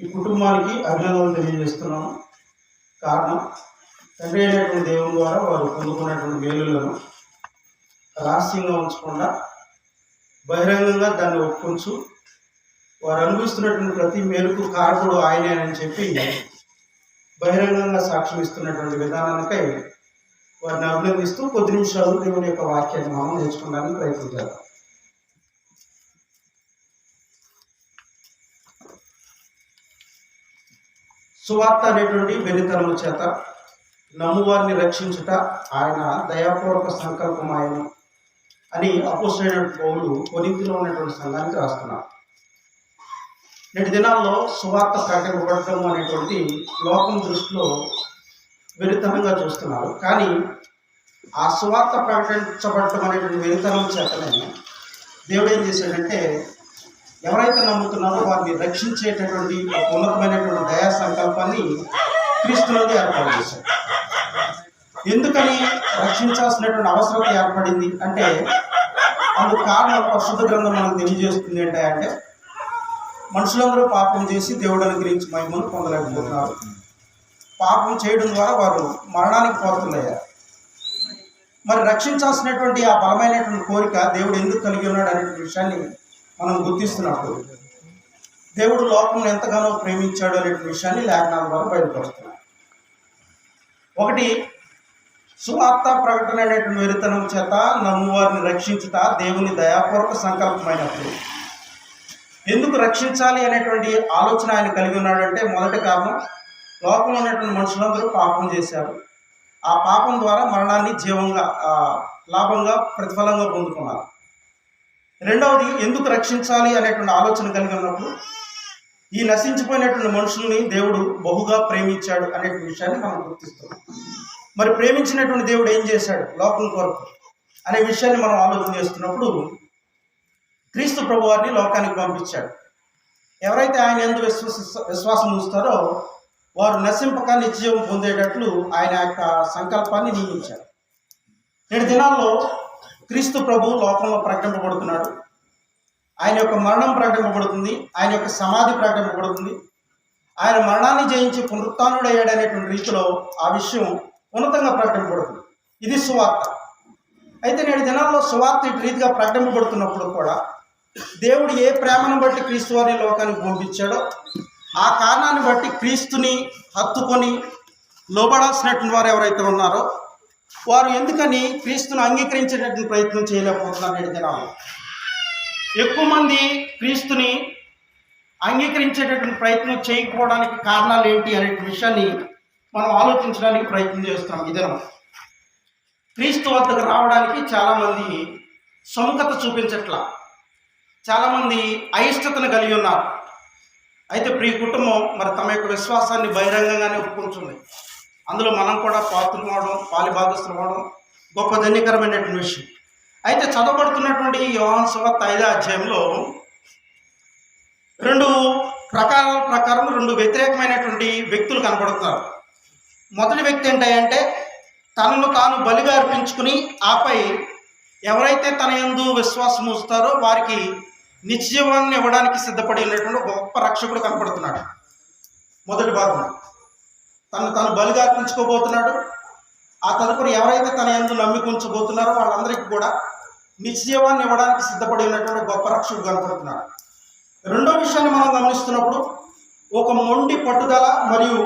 ఈ కుటుంబానికి అభినందనలు తెలియజేస్తున్నాము కారణం తండ్రి అయినటువంటి దేవుని ద్వారా వారు పొందుకున్నటువంటి మేలులను రహస్యంగా ఉంచకుండా బహిరంగంగా దాన్ని ఒప్పుకొంచు వారు అనుభవిస్తున్నటువంటి ప్రతి మేలుకు కారకుడు ఆయనే అని చెప్పి బహిరంగంగా సాక్ష్యం ఇస్తున్నటువంటి విధానానికై వారిని అభినందిస్తూ కొద్ది నిమిషాలు దేవుని యొక్క వాక్యాన్ని మనం నేర్చుకోవడానికి ప్రయత్నించాలి సువార్త అనేటువంటి వెరితనము చేత నమ్మువారిని రక్షించుట ఆయన దయాపూర్వక సంకల్పం ఆయన అని అపోసైన పౌలు కొనితిలో ఉన్నటువంటి సంఘానికి రాస్తున్నారు. నేటి దినాల్లో సువార్త ప్రకటింపబడటం అనేటువంటి లోకం దృష్టిలో వెరితనంగా చూస్తున్నారు. కానీ ఆ సువార్త ప్రకటించబడటం అనేటువంటి వెరితనం చేతనే దేవుడు ఏం చేశాడంటే ఎవరైతే నమ్ముతున్నారో వారిని రక్షించేటటువంటి ఉన్నతమైనటువంటి దయా సంకల్పాన్ని క్రీస్తులోనే ఏర్పాటు చేశారు. ఎందుకని రక్షించాల్సినటువంటి అవసరం ఏర్పడింది అంటే అందుకు కారణం పరిశుద్ధ గ్రంథం మనకు తెలియజేస్తుంది ఏంటి అంటే మనుషులందరూ పాపం చేసి దేవుడు అనుగ్రహించి మహిమను పొందలేకపోతున్నారు. పాపం చేయడం ద్వారా వారు మరణానికి పోతున్నాయారు మరి రక్షించాల్సినటువంటి ఆ బలమైనటువంటి కోరిక దేవుడు ఎందుకు కలిగి ఉన్నాడు అనేటువంటి విషయాన్ని మనం గుర్తిస్తున్నప్పుడు దేవుడు లోకం ఎంతగానో ప్రేమించాడు అనే విషయాన్ని లేఖనాల ద్వారా బయటపడుతున్నాడు ఒకటి సువార్త ప్రకటన అనేటువంటి వెరితనం చేత నమ్మువారిని రక్షించుట దేవుని దయాపూర్వక సంకల్పమైనప్పుడు. ఎందుకు రక్షించాలి అనేటువంటి ఆలోచన ఆయన కలిగి ఉన్నాడంటే మొదటి కారణం లోకంలో ఉన్నటువంటి మనుషులందరూ పాపం చేశారు. ఆ పాపం ద్వారా మరణాన్ని జీవంగా లాభంగా ప్రతిఫలంగా పొందుకున్నారు. రెండవది ఎందుకు రక్షించాలి అనేటువంటి ఆలోచన కలిగి ఉన్నప్పుడు ఈ నశించిపోయినటువంటి మనుషుల్ని దేవుడు బహుగా ప్రేమించాడు అనే విషయాన్ని మనం గుర్తిస్తాం మరి ప్రేమించినటువంటి దేవుడు ఏం చేశాడు? లోకం కొరకు అనే విషయాన్ని మనం ఆలోచన చేస్తున్నప్పుడు క్రీస్తు ప్రభు వారిని లోకానికి పంపించాడు. ఎవరైతే ఆయన ఎందు విశ్వాస విశ్వాసం ఉంచుతారో వారు నశింపక నిత్యం పొందేటట్లు ఆయన యొక్క సంకల్పాన్ని నియమించారు. నేటి దినాల్లో క్రీస్తు ప్రభు లోకంలో ప్రకటింపబడుతున్నాడు. ఆయన యొక్క మరణం ప్రకటింపబడుతుంది. ఆయన యొక్క సమాధి ప్రకటింపబడుతుంది. ఆయన మరణాన్ని జయించి పునరుత్నుడయ్యాడు అనేటువంటి రీతిలో ఆ విషయం ఉన్నతంగా ప్రకటింపబడుతుంది. ఇది సువార్త. అయితే నేటి దినాల్లో సువార్త ఇటు రీతిగా ప్రకటింపబడుతున్నప్పుడు కూడా దేవుడు ఏ ప్రేమను బట్టి క్రీస్తు వారిని లోకానికి పంపించాడో ఆ కారణాన్ని బట్టి క్రీస్తుని హత్తుకొని లోబడాల్సినటువంటి వారు ఎవరైతే ఉన్నారో వారు ఎందుకని క్రీస్తును అంగీకరించేటటువంటి ప్రయత్నం చేయలేకపోతున్నారు నేటి దినాలు ఎక్కువ మంది క్రీస్తుని అంగీకరించేటటువంటి ప్రయత్నం చేయకపోవడానికి కారణాలు ఏంటి అనే విషయాన్ని మనం ఆలోచించడానికి ప్రయత్నం చేస్తున్నాం ఈ దినం. క్రీస్తు వద్దకు రావడానికి చాలామంది సుముఖత చూపించట్లా. చాలామంది అయిష్టతను కలిగి ఉన్నారు. అయితే ప్రియ కుటుంబం మరి తమ యొక్క విశ్వాసాన్ని బహిరంగంగానే ఒప్పుకుంటుంది. అందులో మనం కూడా పాత్రలు అవడం పాలి భాగస్తులు గొప్ప ధన్యకరమైనటువంటి విషయం. అయితే చదవబడుతున్నటువంటి యోహాన్ సువార్త ఐదో అధ్యాయంలో రెండు ప్రకారాల ప్రకారం రెండు వ్యతిరేకమైనటువంటి వ్యక్తులు కనబడుతున్నారు. మొదటి వ్యక్తి ఏంటంటే తనను తాను బలిగా అర్పించుకుని ఆపై ఎవరైతే తన యందు విశ్వాసం ఉంచుతారో వారికి నిత్యజీవాన్ని ఇవ్వడానికి సిద్ధపడి ఉన్నటువంటి గొప్ప రక్షకుడు కనపడుతున్నాడు మొదటి భాగం. తను తను బలిగా అర్పించుకోబోతున్నాడు. ఆ తదుపరి ఎవరైతే తన యందు నమ్మికుంచబోతున్నారో వాళ్ళందరికీ కూడా నిత్యజీవాన్ని ఇవ్వడానికి సిద్ధపడి ఉన్నటువంటి గొప్ప రక్షకుడు కనపడుతున్నాడు. రెండో విషయాన్ని మనం గమనిస్తున్నప్పుడు ఒక మొండి పట్టుదల మరియు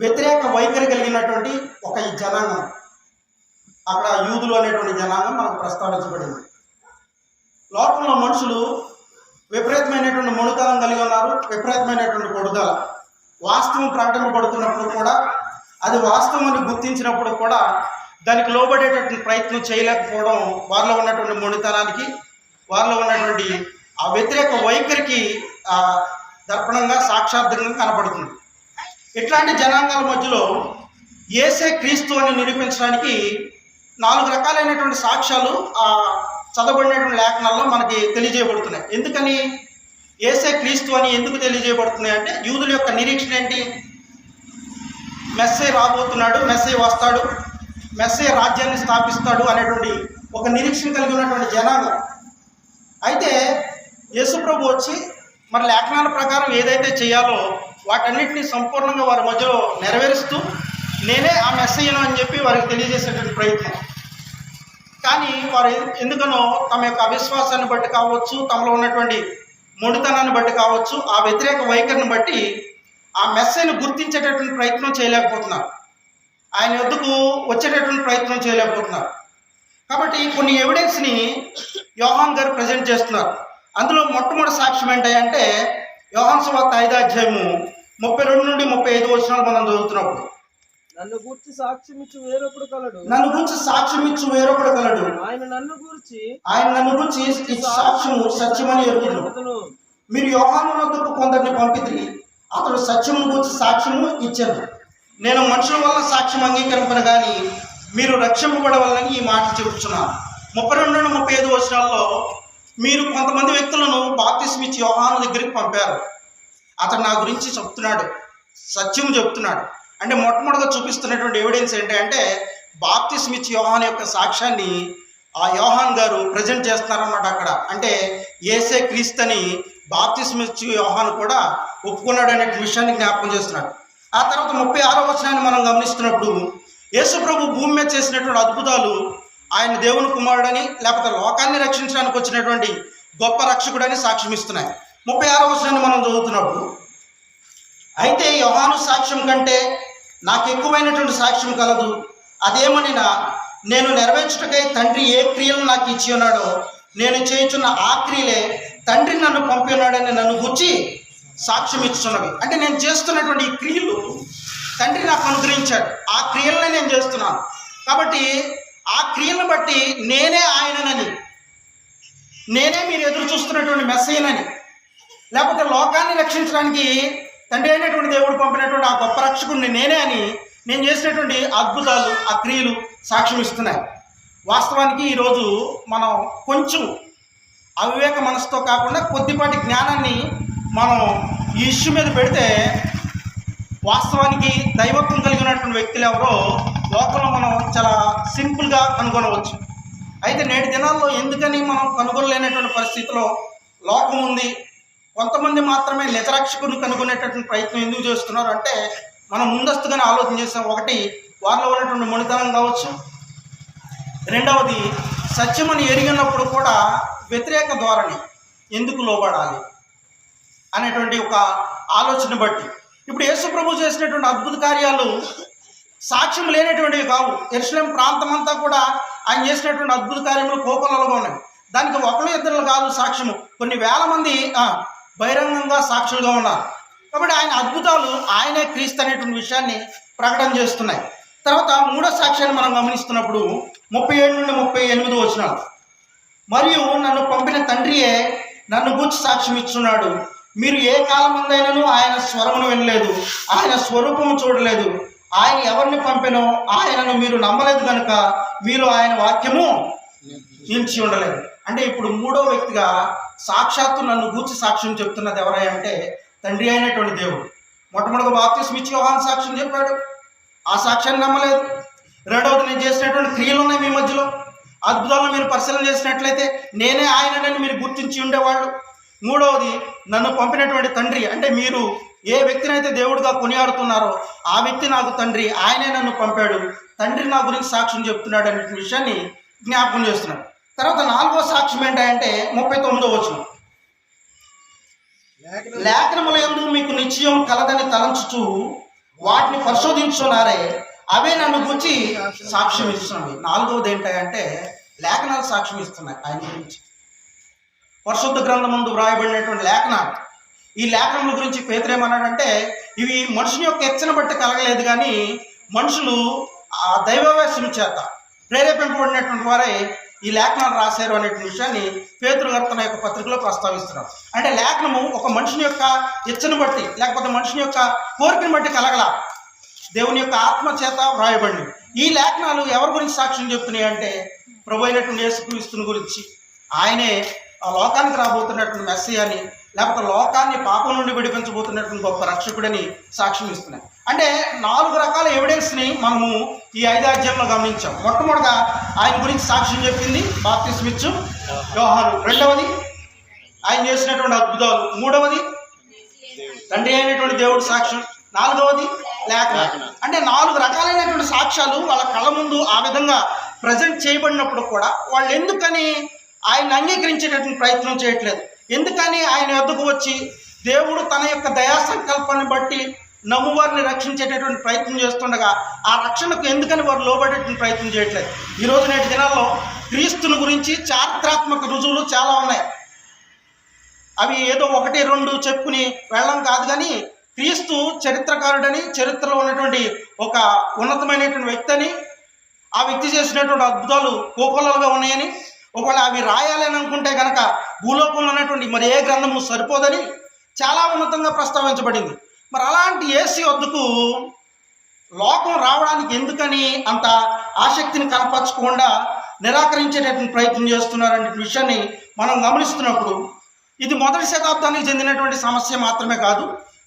వ్యతిరేక వైఖరి కలిగినటువంటి ఒక ఈ జనాంగం. అక్కడ యూదులు అనేటువంటి జనాంగం మనకు ప్రస్తావించబడింది. లోకంలో మనుషులు విపరీతమైనటువంటి మొండితనం కలిగి ఉన్నారు విపరీతమైనటువంటి పడుదల వాస్తవం ప్రకటింపబడుతున్నప్పుడు కూడా అది వాస్తవం అని గుర్తించినప్పుడు కూడా దానికి లోబడేటటువంటి ప్రయత్నం చేయలేకపోవడం వారిలో ఉన్నటువంటి మొండితనానికి వారిలో ఉన్నటువంటి ఆ వ్యతిరేక వైఖరికి దర్పణంగా సాక్షార్థంగా కనపడుతుంది ఇట్లాంటి జనాంగాల మధ్యలో ఏసే క్రీస్తు అని నిరూపించడానికి నాలుగు రకాలైనటువంటి సాక్ష్యాలు ఆ చదవబడినటువంటి లేఖనాల్లో మనకి తెలియజేయబడుతున్నాయి. ఎందుకని? ఏసే క్రీస్తు అని ఎందుకు తెలియజేయబడుతున్నాయి అంటే యూదుల యొక్క నిరీక్షణ ఏంటి? మెస్సే రాబోతున్నాడు మెస్సే వస్తాడు మెస్సే రాజ్యాన్ని స్థాపిస్తాడు అనేటువంటి ఒక నిరీక్షణ కలిగి ఉన్నటువంటి జనాలు. అయితే యేసుప్రభు వచ్చి మరి లేఖనాల ప్రకారం ఏదైతే చేయాలో వాటన్నిటిని సంపూర్ణంగా వారి మధ్యలో నెరవేరుస్తూ నేనే ఆ మెస్సేయను అని చెప్పి వారికి తెలియజేసేటువంటి ప్రయత్నం. కానీ వారు ఎందుకనో తమ యొక్క అవిశ్వాసాన్ని బట్టి కావచ్చు తమలో ఉన్నటువంటి మొండితనాన్ని బట్టి కావచ్చు ఆ వ్యతిరేక వైఖరిని బట్టి ఆ మెస్సైని గుర్తించేటటువంటి ప్రయత్నం చేయలేకపోతున్నారు. ఆయన వద్దకు వచ్చేటటువంటి ప్రయత్నం చేయలేకపోతున్నారు. కాబట్టి కొన్ని ఎవిడెన్స్ని యోహాన్ గారు ప్రజెంట్ చేస్తున్నారు. అందులో మొట్టమొదటి సాక్ష్యం ఏంటంటే యోహాన్ సువార్త ఐదో అధ్యాయము ముప్పై రెండు నుండి ముప్పై ఐదు వచనాలు మనం చదువుతున్నప్పుడు. నన్ను గూర్చి సాక్ష్యం ఇచ్చి వేరొకడు కలడు. నన్ను గురించి సాక్ష్యం ఇచ్చు వేరొకడు కలడు. ఆయన నన్ను గూర్చి ఆయన నన్ను గురించి సాక్ష్యము సత్యమని ఎరుగును. మీరు యోహాను వద్దకు కొందరిని పంపితే అతడు సత్యమును గురించి సాక్ష్యము ఇచ్చాను. నేను మనుషుల వల్ల సాక్ష్యం అంగీకరింపను కానీ మీరు రక్షింపబడవాలని ఈ మాట చెబుతున్నాను. ముప్పై రెండు ముప్పై ఐదు వర్షాల్లో మీరు కొంతమంది వ్యక్తులను బాప్తిస్మ్ ఇచ్చి యోహాను దగ్గరికి పంపారు. అతడు నా గురించి చెప్తున్నాడు. సత్యం చెప్తున్నాడు. అంటే మొట్టమొదటిగా చూపిస్తున్నటువంటి ఎవిడెన్స్ ఏంటంటే బాప్తిస్మ్ ఇచ్చి యోహాన్ యొక్క సాక్ష్యాన్ని ఆ యోహాన్ గారు ప్రజెంట్ చేస్తున్నారన్నమాట అక్కడ. అంటే ఏసే క్రీస్తని బాప్తిస్మ్ ఇచ్చి యోహాన్ కూడా ఒప్పుకున్నాడు అనే విషయాన్ని జ్ఞాపకం చేస్తున్నాడు. ఆ తర్వాత ముప్పై ఆరో వచనాన్ని మనం గమనిస్తున్నప్పుడు యేసు ప్రభు భూమి మీద చేసినటువంటి అద్భుతాలు ఆయన దేవుని కుమారుడని లేకపోతే లోకాన్ని రక్షించడానికి వచ్చినటువంటి గొప్ప రక్షకుడని సాక్ష్యం ఇస్తున్నాయి ముప్పై ఆరో వచనాన్ని మనం చదువుతున్నప్పుడు అయితే యోహాను సాక్ష్యం కంటే నాకు ఎక్కువైనటువంటి సాక్ష్యం కలదు. అదేమనినా నేను నెరవేర్చుటకై తండ్రి ఏ క్రియలు నాకు ఇచ్చి ఉన్నాడో నేను చేయుచున్న ఆ క్రియలే తండ్రి నన్ను పంపి ఉన్నాడని నన్ను గుచ్చి సాక్ష్యం ఇస్తున్నవి అంటే నేను చేస్తున్నటువంటి ఈ క్రియలు తండ్రి నాకు అనుగ్రహించాడు. ఆ క్రియలనే నేను చేస్తున్నాను. కాబట్టి ఆ క్రియలను బట్టి నేనే ఆయననని నేనే మీరు ఎదురు చూస్తున్నటువంటి మెస్సైనని లేకపోతే లోకాన్ని రక్షించడానికి తండ్రి అయినటువంటి దేవుడు పంపినటువంటి ఆ గొప్ప రక్షకుడిని నేనే అని నేను చేసినటువంటి అద్భుతాలు ఆ క్రియలు సాక్ష్యం ఇస్తున్నాయి. వాస్తవానికి ఈరోజు మనం కొంచెం అవివేక మనసుతో కాకుండా కొద్దిపాటి జ్ఞానాన్ని మనం ఈ ఇష్యూ మీద పెడితే వాస్తవానికి దైవత్వం కలిగినటువంటి వ్యక్తులు ఎవరో లోకంలో మనం చాలా సింపుల్గా కనుగొనవచ్చు. అయితే నేటి దినాల్లో ఎందుకని మనం కనుగొనలేనటువంటి పరిస్థితిలో లోకం ఉంది కొంతమంది మాత్రమే నిజరక్షకుని కనుగొనేటటువంటి ప్రయత్నం ఎందుకు చేస్తున్నారు అంటే మనం ముందస్తుగానే ఆలోచన చేసాం. ఒకటి వారిలో ఉన్నటువంటి మొనితనం కావచ్చు. రెండవది సత్యమని ఎరిగినప్పుడు కూడా వ్యతిరేక ధోరణి ఎందుకు లోబడాలి అనేటువంటి ఒక ఆలోచన బట్టి. ఇప్పుడు యేసు ప్రభు చేసినటువంటి అద్భుత కార్యాలు సాక్ష్యం లేనటువంటివి కావు. ఎరుసలేం ప్రాంతం అంతా కూడా ఆయన చేసినటువంటి అద్భుత కార్యములు కోకొల్లలుగా ఉన్నాయి. దానికి ఒకరు ఇద్దరు కాదు సాక్ష్యము. కొన్ని వేల మంది బహిరంగంగా సాక్షులుగా ఉన్నారు. కాబట్టి ఆయన అద్భుతాలు ఆయనే క్రీస్తు అనేటువంటి విషయాన్ని ప్రకటన చేస్తున్నాయి. తర్వాత మూడో సాక్ష్యాన్ని మనం గమనిస్తున్నప్పుడు ముప్పై ఏడు నుండి ముప్పై ఎనిమిది వచ్చినాడు మరియు నన్ను పంపిన తండ్రియే నన్ను గూర్చి సాక్ష్యం ఇచ్చున్నాడు. మీరు ఏ కాలమందైనను ఆయన స్వరమును వినలేదు. ఆయన స్వరూపము చూడలేదు. ఆయన ఎవరిని పంపినో ఆయనను మీరు నమ్మలేదు కనుక మీరు ఆయన వాక్యము నిలిచి ఉండలేదు. అంటే ఇప్పుడు మూడో వ్యక్తిగా సాక్షాత్తు నన్ను గూర్చి సాక్ష్యం చెప్తున్నది ఎవరై అంటే తండ్రి అయినటువంటి దేవుడు. మొట్టమొదటి బాప్తిస్మ ఇచ్చి యోహాన్ సాక్ష్యం చెప్పాడు. ఆ సాక్ష్యాన్ని నమ్మలేదు. రెండవది నేను చేసినటువంటి క్రియలు ఉన్నాయి మీ మధ్యలో. అద్భుతాలను మీరు పరిశీలన చేసినట్లయితే నేనే ఆయననని మీరు గుర్తించి ఉండేవాళ్ళు. మూడవది నన్ను పంపినటువంటి తండ్రి అంటే మీరు ఏ వ్యక్తినైతే దేవుడిగా కొనియాడుతున్నారో ఆ వ్యక్తి నాకు తండ్రి ఆయనే నన్ను పంపాడు. తండ్రి నా గురించి సాక్ష్యం చెప్తున్నాడు అనే విషయాన్ని జ్ఞాపకం చేస్తున్నాడు తర్వాత నాలుగో సాక్ష్యం ఏంటంటే ముప్పై తొమ్మిదో వచ్చిన లేఖనముల ఎందు మీకు నిశ్చయం కలదని తలంచుచు వాటిని పరిశోధించున్నారే అవే నన్ను గురించి సాక్ష్యం ఇస్తున్నాయి నాలుగవది ఏంటంటే లేఖనాలు సాక్ష్యం ఇస్తున్నాయి ఆయన గురించి. పరిశుద్ధ గ్రంథం ముందు వ్రాయబడినటువంటి లేఖనాలు. ఈ లేఖనముల గురించి పేతురేమన్నాడంటే ఇవి మనుషుని యొక్క ఎచ్చన బట్టి కలగలేదు కానీ మనుషులు ఆ దైవవేశం చేత ప్రేరేపింపబడినటువంటి వారే ఈ లేఖనాలు రాశారు అనే విషయాన్ని పేతురు గారు తన యొక్క పత్రికలో ప్రస్తావిస్తున్నారు. అంటే లేఖనము ఒక మనిషిని యొక్క ఇచ్చను బట్టి లేకపోతే మనిషిని యొక్క కోరికను బట్టి కలగల. దేవుని యొక్క ఆత్మ చేత వ్రాయబడింది. ఈ లేఖనాలు ఎవరి గురించి సాక్ష్యం చెప్తున్నాయి అంటే ప్రభు అయినటువంటి యేసుక్రీస్తుని గురించి. ఆయనే ఆ లోకానికి రాబోతున్నటువంటి మెస్సీ అని లేకపోతే లోకాన్ని పాపం నుండి విడిపించబోతున్నటువంటి గొప్ప రక్షకుడని సాక్ష్యం ఇస్తున్నాయి. అంటే నాలుగు రకాల ఎవిడెన్స్ని మనము ఈ ఐదు అధ్యాయంలో గమనించాం. మొట్టమొదటిగా ఆయన గురించి సాక్ష్యం చెప్పింది బాప్తిస్మిచ్చు వ్యవహారం రెండవది ఆయన చేసినటువంటి అద్భుతాలు మూడవది తండ్రి అయినటువంటి దేవుడు సాక్ష్యం నాలుగవది లేఖ. అంటే నాలుగు రకాలైనటువంటి సాక్ష్యాలు వాళ్ళ కళ్ళ ముందు ఆ విధంగా ప్రజెంట్ చేయబడినప్పుడు కూడా వాళ్ళు ఎందుకని ఆయన అంగీకరించేటటువంటి ప్రయత్నం చేయట్లేదు? ఎందుకని ఆయన వద్దకు వచ్చి దేవుడు తన యొక్క దయా సంకల్పాన్ని బట్టి నమ్మువారిని రక్షించేటటువంటి ప్రయత్నం చేస్తుండగా ఆ రక్షణకు ఎందుకని వారు లోబడేటువంటి ప్రయత్నం చేయట్లేదు? ఈరోజు నేటి దినాల్లో క్రీస్తుని గురించి చారిత్రాత్మక రుజువులు చాలా ఉన్నాయి. అవి ఏదో ఒకటి రెండు చెప్పుకుని వెళ్ళడం కాదు కానీ క్రీస్తు చరిత్రకారుడని చరిత్రలో ఉన్నటువంటి ఒక ఉన్నతమైనటువంటి వ్యక్తి అని ఆ వ్యక్తి చేసినటువంటి అద్భుతాలు కోకొల్లలుగా ఉన్నాయని ఒకవేళ అవి రాయాలని అనుకుంటే కనుక భూలోకంలో ఉన్నటువంటి మరి ఏ గ్రంథము సరిపోదని చాలా ఉన్నతంగా ప్రస్తావించబడింది. మరి అలాంటి ఏసీ వద్దకు లోకం రావడానికి ఎందుకని అంత ఆసక్తిని కనపరచకుండా నిరాకరించేటటువంటి ప్రయత్నం చేస్తున్నారనే విషయాన్ని మనం గమనిస్తున్నప్పుడు ఇది మొదటి శతాబ్దానికి చెందినటువంటి సమస్య మాత్రమే కాదు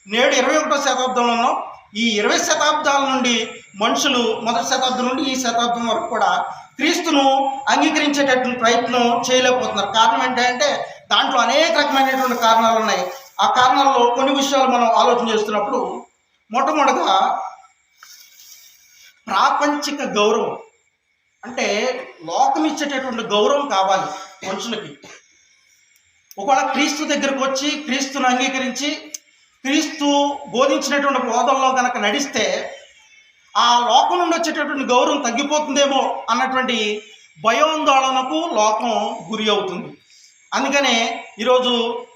నేడు ఇరవై ఒకటో శతాబ్దంలో ఈ ఇరవై శతాబ్దాల నుండి మనుషులు మొదటి శతాబ్దం నుండి ఈ శతాబ్దం వరకు కూడా క్రీస్తును అంగీకరించేటటువంటి ప్రయత్నం చేయలేకపోతున్నారు. కారణం ఏంటంటే దాంట్లో అనేక రకమైనటువంటి కారణాలు ఉన్నాయి. ఆ కారణాల్లో కొన్ని విషయాలు మనం ఆలోచన చేస్తున్నప్పుడు మొట్టమొదటిగా ప్రాపంచిక గౌరవం అంటే లోకం ఇచ్చేటటువంటి గౌరవం కావాలి మనుషులకి. ఒకవేళ క్రీస్తు దగ్గరకు వచ్చి క్రీస్తును అంగీకరించి క్రీస్తు బోధించినటువంటి బోధనలో కనుక నడిస్తే ఆ లోకం నుండి వచ్చేటటువంటి గౌరవం తగ్గిపోతుందేమో అన్నటువంటి భయోందోళనకు లోకం గురి అవుతుంది. అందుకనే ఈరోజు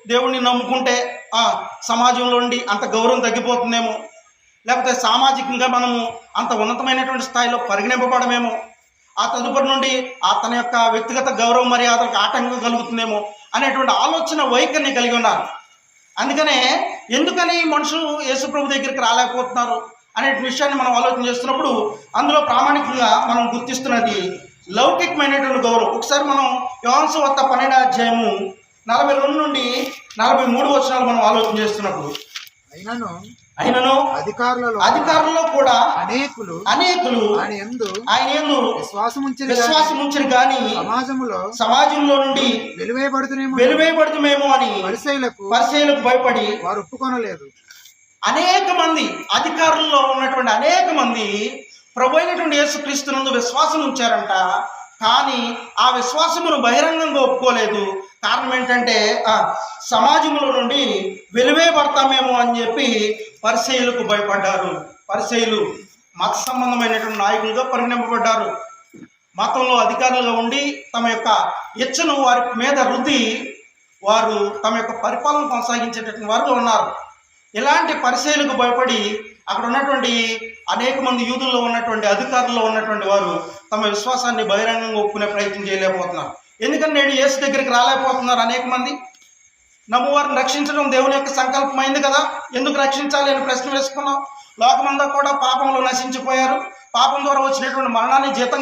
దేవుణ్ణి నమ్ముకుంటే ఆ, సమాజంలో ఉండి అంత గౌరవం తగ్గిపోతుందేమో. లేకపోతే సామాజికంగా మనము అంత ఉన్నతమైనటువంటి స్థాయిలో పరిగణింపబడమేమో. ఆ తదుపరి నుండి ఆ తన యొక్క వ్యక్తిగత గౌరవ మర్యాదలకు ఆటంకం కలుగుతుందేమో అనేటువంటి ఆలోచన వైఖరిని కలిగి ఉన్నారు అందుకనే ఎందుకని మనుషులు యేసుప్రభు దగ్గరికి రాలేకపోతున్నారు? అనే విషయాన్ని మనం ఆలోచన చేస్తున్నప్పుడు అందులో ప్రామాణికంగా మనం గుర్తిస్తున్నది లౌకికమైనటువంటి గౌరవం. ఒకసారి మనం యోహాన్సు వత్త పన్నెండు అధ్యాయము నలభై రెండు నుండి నలభై మూడు వచనాలు మనం ఆలోచన చేస్తున్నప్పుడు అయినను అయినను అధికారులలో అధికారుల్లో కూడా అనేకులు అనేకులు ఆయన ఎందు ఆయన యందు విశ్వాసముంచిన విశ్వాసం ఉంచరు కానీ సమాజములో సమాజంలో నుండి వెలువేయబడుతునేమో వెలువేయబడుతుమేమో అని పరిశైలకు పరిచయలకు భయపడి వారు ఒప్పుకొనలేదు. అనేక మంది అధికారుల్లో ఉన్నటువంటి అనేక మంది ప్రభు అయినటువంటి యేసుక్రీస్తునందు విశ్వాసం ఉంచారంట. కానీ ఆ విశ్వాసమును బహిరంగంగా ఒప్పుకోలేదు. కారణం ఏంటంటే సమాజంలో నుండి వెలువేయబడతామేమో అని చెప్పి పరిశైలకు భయపడ్డారు. పరిశైలు మత సంబంధమైనటువంటి నాయకులుగా పరిగణింపబడ్డారు. మతంలో అధికారులుగా ఉండి తమ యొక్క ఇచ్చను వారి మీద రుద్ది వారు తమ యొక్క పరిపాలన కొనసాగించేటటువంటి వారు ఉన్నారు. ఇలాంటి పరిశీలకు భయపడి అక్కడ ఉన్నటువంటి అనేక మంది యూదుల్లో ఉన్నటువంటి అధికారుల్లో ఉన్నటువంటి వారు తమ విశ్వాసాన్ని బహిరంగంగా ఒప్పుకునే ప్రయత్నం చేయలేకపోతున్నారు. ఎందుకంటే నేడు యేసు దగ్గరికి రాలేకపోతున్నారు అనేక మంది. నమ్మవారిని రక్షించడం దేవుని యొక్క సంకల్పమైంది కదా. ఎందుకు రక్షించాలి అని ప్రశ్న వేసుకున్నాం. లోకమంతా కూడా పాపంలో నశించిపోయారు. పాపం ద్వారా వచ్చినటువంటి మరణాన్ని జీతం